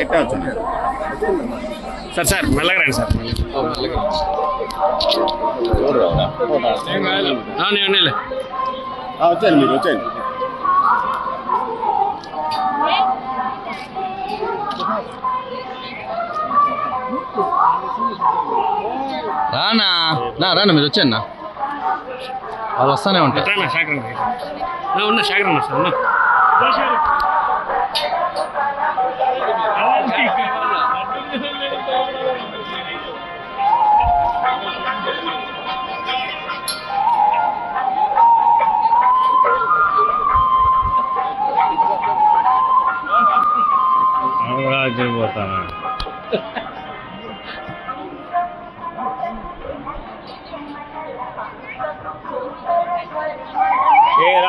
ఇట్లా వచ్చింది sir sir మెల్లగా రండి సార్ ఆ, నేను ఉన్నాలే. వచ్చాను మీరు వచ్చాను రానా నా రానా మీరు వచ్చాను వాళ్ళు వస్తానే ఉంటారు ఎట్లా అన్నా, శాఖర్ అన్నా. ఆ, ఉన్నా శాఖర్ ఉన్నా సార్ ఉన్నా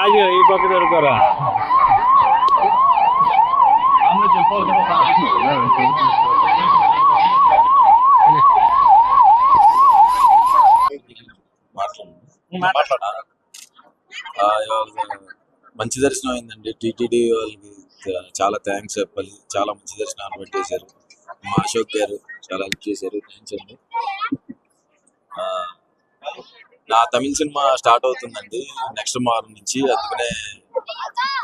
రాజు ఈ పక్క దొరకరా మంచి దర్శనం అయిందండి. టీటీడీ వాళ్ళకి చాలా థ్యాంక్స్ చెప్పాలి. చాలా మంచి దర్శనాలు పెట్టేశారు. మా అశోక్ గారు చాలా హెల్ప్ చేశారు. థ్యాంక్స్ అండి. నా తమిళ సినిమా స్టార్ట్ అవుతుందండి నెక్స్ట్ వారం నుంచి అందుకనే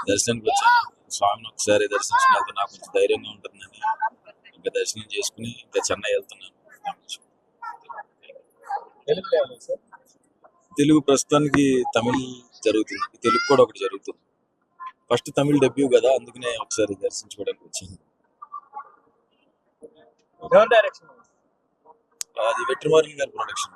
దర్శనానికి వచ్చాను. స్వామిని ఒకసారి దర్శించినందుకు నాకు కొంచెం ధైర్యంగా ఉంటుందని ఇంకా దర్శనం చేసుకుని ఇంకా చెన్నై వెళ్తున్నాను. తెలుగు ప్రస్తుతానికి తమిళ్ జరుగుతుంది. తెలుగు కూడా ఒకటి జరుగుతుంది. ఫస్ట్ తమిళ్ డెబ్యూ కదా అందుకనే ఒకసారి దర్శించుకోవడానికి వచ్చింది అది వెట్రిమారన్ గారి production.